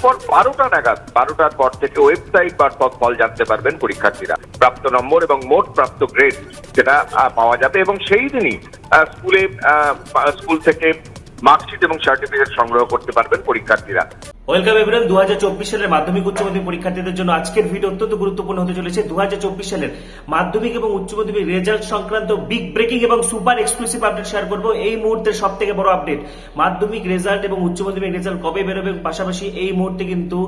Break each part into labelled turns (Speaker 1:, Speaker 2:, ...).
Speaker 1: তারপর বারোটা নাগাদ, বারোটার পর থেকে ওয়েবসাইট মারফত ফল জানতে পারবেন পরীক্ষার্থীরা। প্রাপ্ত নম্বর এবং মোট প্রাপ্ত গ্রেড সেটা পাওয়া যাবে এবং সেই দিনই স্কুলে স্কুল থেকে মার্কশিট এবং সার্টিফিকেট সংগ্রহ করতে পারবেন পরীক্ষার্থীরা।
Speaker 2: ওয়েলকাম এভরিওয়ান দু সালের মাধ্যমিক উচ্চ মাধ্যমিক পরীক্ষার্থীদের জন্য আজকের ভিডিও অত্যন্ত গুরুত্বপূর্ণ হতে চলেছে। দু সালের মাধ্যমিক এবং উচ্চ মাধ্যমিক রেজাল্ট সংক্রান্ত বিগ ব্রেকিং এবং সুপার এক্সক্লুসিভ আপডেট শেয়ার করব। এই মুহূর্তের সব থেকে বড় আপডেট, মাধ্যমিক রেজাল্ট এবং উচ্চ মাধ্যমিক রেজাল্ট কবে বেরোবে এবং পাশাপাশি এই মুহূর্তে কিন্তু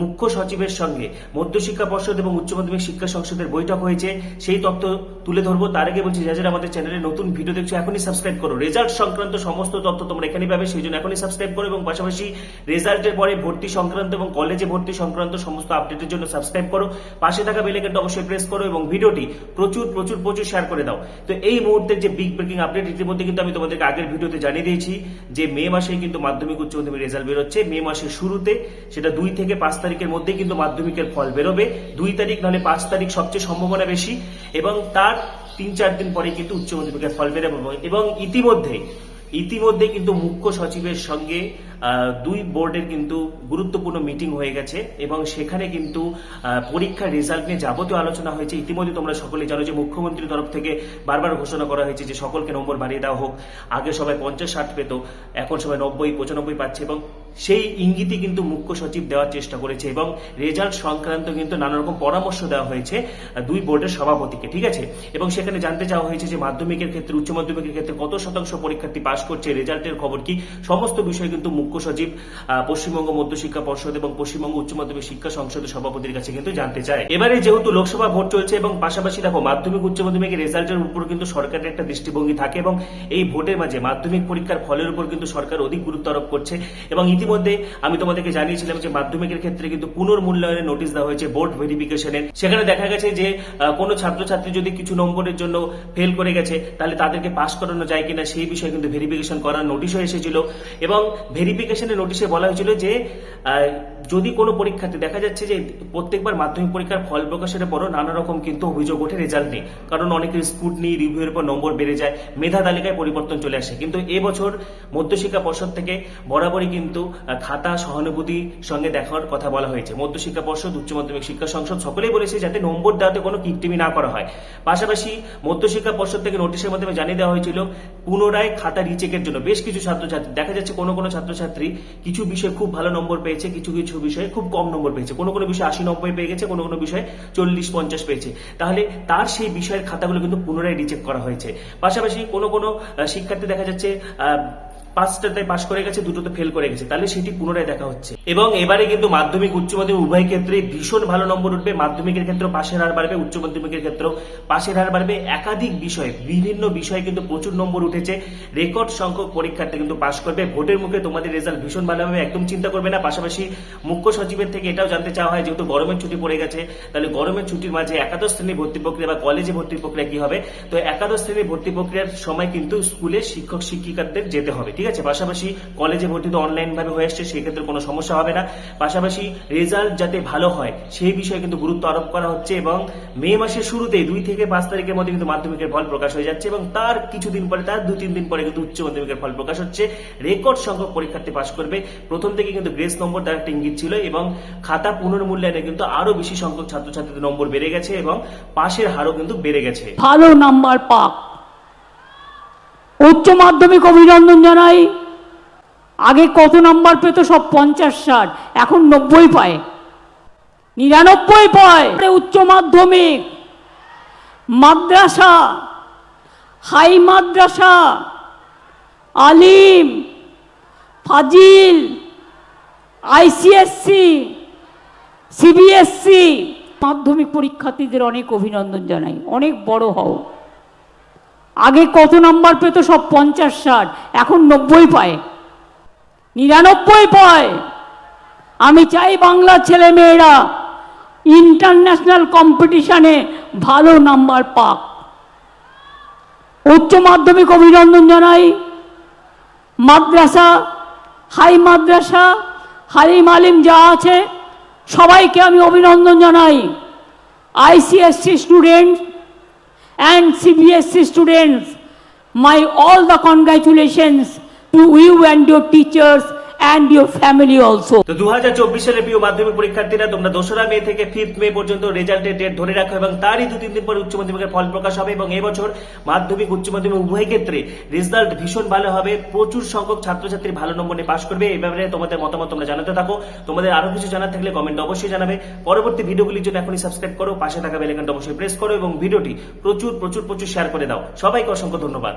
Speaker 2: মুখ্য সচিবের সঙ্গে মধ্যশিক্ষা পর্ষদ এবং উচ্চ মাধ্যমিক শিক্ষা সংসদের বৈঠক হয়েছে। সেই তথ্য তুলে ধরবো। তার আগে বলছি, যারা আমাদের চ্যানেলে নতুন ভিডিও দেখছ, এখনই সাবস্ক্রাইব করো। রেজাল্ট সংক্রান্ত সমস্ত তথ্য তোমরা এখানেই পাবে সেই জন্য এখনই সাবস্ক্রাইব করো এবং পাশাপাশি রেজাল্টের পরে ভর্তি সংক্রান্ত এবং কলেজে ভর্তি সংক্রান্ত সমস্ত আপডেটের জন্য সাবস্ক্রাইব করো। পাশে থাকা বেলেকেনটা অবশ্যই প্রেস করো এবং ভিডিওটি প্রচুর প্রচুর প্রচুর শেয়ার করে দাও। তো এই মুহূর্তের যে বিগ ব্রেকিং আপডেট ইতিমধ্যে কিন্তু আমি তোমাদেরকে আগের ভিডিওতে জানিয়ে দিয়েছি যে মে মাসে কিন্তু মাধ্যমিক উচ্চ মাধ্যমিক রেজাল্ট বেরোচ্ছে। মে মাসের শুরুতে সেটা দুই থেকে পাঁচ তারিখের মধ্যে কিন্তু মাধ্যমিকের ফল বেরোবে। দুই তারিখ নাহলে পাঁচ তারিখ সবচেয়ে সম্ভাবনা বেশি এবং তার তিন, চার দিন পরে কিন্তু উচ্চ মাধ্যমিকের ফল বেরোবে এবং ইতিমধ্যে ইতিমধ্যে কিন্তু মুখ্য সচিবের সঙ্গে দুই বোর্ডের কিন্তু গুরুত্বপূর্ণ মিটিং হয়ে গেছে এবং সেখানে কিন্তু পরীক্ষার রেজাল্ট নিয়ে যাবতীয় আলোচনা হয়েছে। ইতিমধ্যে তোমরা সকলে জানো যে মুখ্যমন্ত্রীর তরফ থেকে বারবার ঘোষণা করা হয়েছে যে সকলকে নম্বর বাড়িয়ে দেওয়া হোক। আগে সবাই পঞ্চাশ ষাট পেত, এখন সবাই নব্বই, পঁচানব্বই পাচ্ছে এবং সেই ইঙ্গিতই কিন্তু মুখ্য সচিব দেওয়ার চেষ্টা করেছে এবং রেজাল্ট সংক্রান্ত কিন্তু নানা রকম পরামর্শ দেওয়া হয়েছে দুই বোর্ডের সভাপতিকে, ঠিক আছে? এবং সেখানে জানতে চাওয়া হয়েছে যে মাধ্যমিকের ক্ষেত্রে, উচ্চ মাধ্যমিকের ক্ষেত্রে কত শতাংশ পরীক্ষার্থী পাশ করছে, রেজাল্টের খবর কি? সমস্ত বিষয় কিন্তু মুখ্য সচিব পশ্চিমবঙ্গ মধ্যশিক্ষা পর্ষদ এবং পশ্চিমবঙ্গ উচ্চ মাধ্যমিক শিক্ষা সংসদের সভাপতির কাছে কিন্তু জানতে চায়। এবারে যেহেতু লোকসভা ভোট চলছে এবং পাশাপাশি দেখো, মাধ্যমিক, উচ্চ মাধ্যমিকের রেজাল্টের উপর কিন্তু সরকারের একটা দৃষ্টিভঙ্গি থাকে এবং এই ভোটের মাঝে মাধ্যমিক পরীক্ষার ফলের উপর কিন্তু সরকার অধিক গুরুত্ব আরোপ করছে এবং ইতিমধ্যে আমি তোমাদেরকে জানিয়েছিলাম যে মাধ্যমিকের ক্ষেত্রে কিন্তু পুনর্মূল্যায়নের নোটিশ দেওয়া হয়েছে বোর্ড ভেরিফিকেশনের সেখানে দেখা গেছে যে কোনো ছাত্রছাত্রী যদি কিছু নম্বরের জন্য ফেল করে গেছে, তাহলে তাদেরকে পাস করানো যায় কিনা সেই বিষয়ে কিন্তু ভেরিফিকেশন করার নোটিশও এসেছিল। এবং ভেরিফিকেশনের নোটিশে বলা হয়েছিল যে যদি কোনো পরীক্ষাতে দেখা যাচ্ছে যে প্রত্যেকবার মাধ্যমিক পরীক্ষার ফল প্রকাশের পরও নানা রকম কিন্তু অভিযোগ ওঠে রেজাল্ট নেই কারণ অনেকের স্কুটনি রিভিউয়ের পর নম্বর বেড়ে যায়, মেধা তালিকায় পরিবর্তন চলে আসে। কিন্তু এবছর মধ্যশিক্ষা পর্ষদ থেকে বরাবরই কিন্তু খাতা সহানুভূতির সঙ্গে দেখার কথা বলা হয়েছে। মধ্যশিক্ষা পর্ষদ, উচ্চ মাধ্যমিক শিক্ষা সংসদ, সকলেই বলেছে যাতে নম্বর দেওয়াতে কোনো কিপটিমি না করা হয়। পাশাপাশি মধ্যশিক্ষা পর্ষদ থেকে নোটিশের মাধ্যমে জানিয়ে দেওয়া হয়েছিল, পুনরায় খাতা রিচেকের জন্য। বেশ কিছু ছাত্রছাত্রী, দেখা যাচ্ছে কোনো কোনো ছাত্রছাত্রী কিছু বিষয়ে খুব ভালো নম্বর পেয়েছে, কিছু কিছু বিষয়ে খুব কম নম্বর পেয়েছে। কোনো কোনো বিষয়ে আশি নব্বই পেয়ে গেছে, কোনো কোনো বিষয়ে চল্লিশ পঞ্চাশ পেয়েছে। তাহলে তার সেই বিষয়ের খাতাগুলো কিন্তু পুনরায় রিচেক করা হয়েছে। পাশাপাশি কোনো কোনো শিক্ষার্থী দেখা যাচ্ছে পাঁচটাতে পাশ করে গেছে, দুটোতে ফেল করে গেছে। তাহলে সেটি পুনরায় দেখা হচ্ছে। এবং এবারে কিন্তু মাধ্যমিক, উচ্চ মাধ্যমিক উভয় ক্ষেত্রে ভীষণ ভালো নম্বর উঠবে। মাধ্যমিকের ক্ষেত্রেও পাশের হার বাড়বে, উচ্চ মাধ্যমিকের ক্ষেত্রেও পাশের হার বাড়বে। একাধিক বিষয়ে, বিভিন্ন বিষয়ে কিন্তু প্রচুর নম্বর উঠেছে। রেকর্ড সংখ্যক পরীক্ষার্থী কিন্তু পাশ করবে। ভোটের মুখে তোমাদের রেজাল্ট ভীষণ ভালো হবে একদম চিন্তা করবে না। পাশাপাশি মুখ্য সচিবের থেকে এটাও জানতে চাওয়া হয়, যেহেতু গরমের ছুটি পড়ে গেছে, তাহলে গরমের ছুটির মাঝে একাদশ শ্রেণি ভর্তি প্রক্রিয়া বা কলেজে ভর্তি প্রক্রিয়া কি হবে? তো একাদশ শ্রেণি ভর্তি প্রক্রিয়ার সময় কিন্তু স্কুলে শিক্ষক, শিক্ষিকাদের যেতে হবে, ঠিক আছে? পাশাপাশি কলেজে ভর্তি তো অনলাইন ভাবে হয়ে আসছে সেই ক্ষেত্রে কোনো সমস্যা হবে না। পাশাপাশি রেজাল্ট যাতে ভালো হয়, সেই বিষয়ে কিন্তু গুরুত্ব আরোপ করা হচ্ছে এবং মে মাসের শুরুতেই দুই থেকে পাঁচ তারিখের মধ্যে কিন্তু মাধ্যমিকের ফল প্রকাশ হয়ে যাচ্ছে এবং তার কিছুদিন পরে, তার দু তিন দিন পরে কিন্তু উচ্চ মাধ্যমিকের ফল প্রকাশ হচ্ছে। রেকর্ড সংখ্যক পরীক্ষার্থী পাশ করবে। প্রথম থেকে কিন্তু গ্রেস নম্বর তার একটা ইঙ্গিত ছিল এবং খাতা পুনর্মূল্যায়নে কিন্তু আরও বেশি সংখ্যক ছাত্রছাত্রীদের নম্বর বেড়ে গেছে এবং পাশের হারও কিন্তু বেড়ে গেছে।
Speaker 3: ভালো নাম্বার পাক। উচ্চ মাধ্যমিক অভিনন্দন জানাই। আগে কত নাম্বার পেত? সব পঞ্চাশ, ষাট। এখন নব্বই পায়। নিরানব্বই পায়। উচ্চ মাধ্যমিক। মাদ্রাসা। হাই মাদ্রাসা। আলিম। ফাজিল। আইসিএসসি। সিবিএসসি। মাধ্যমিক পরীক্ষার্থীদের অনেক অভিনন্দন জানাই। অনেক বড় হও। আগে কত নাম্বার পেত? সব পঞ্চাশ, ষাট। এখন নব্বই পায়। নিরানব্বই পায়। আমি চাই বাংলার ছেলে মেয়েরা ইন্টারন্যাশনাল কম্পিটিশানে ভালো নাম্বার পাক। উচ্চ মাধ্যমিক অভিনন্দন জানাই। মাদ্রাসা, হাই মাদ্রাসা হালিম আলিম যা আছে, সবাইকে আমি অভিনন্দন জানাই। ICSC student and CBSC students, my all the congratulations to you and your teachers and your family also.
Speaker 2: তো দু সালের প্রিয় মাধ্যমিক পরীক্ষার্থীরা, তোমরা দোসরা মে থেকে ফিফথ মে পর্যন্ত রেজাল্টের ডেট ধরে রাখো এবং তারই দু তিন দিন পর উচ্চ মাধ্যমিকের ফল প্রকাশ হবে এবং এবছর মাধ্যমিক, উচ্চ মাধ্যমিক উভয় ক্ষেত্রে রেজাল্ট ভীষণ ভালো হবে। প্রচুর সংখ্যক ছাত্রছাত্রী ভালো নম্বর নিয়ে পাশ করবে। এই ব্যাপারে তোমাদের মতামত তোমরা জানাতে থাকো। তোমাদের আরও কিছু জানার থাকলে কমেন্ট অবশ্যই জানাবে। পরবর্তী ভিডিওগুলির জন্য এখনই সাবস্ক্রাইব করো। পাশে থাকা বেলাইকনটা অবশ্যই প্রেস করো এবং ভিডিওটি প্রচুর প্রচুর প্রচুর শেয়ার করে দাও। সবাইকে অসংখ্য ধন্যবাদ।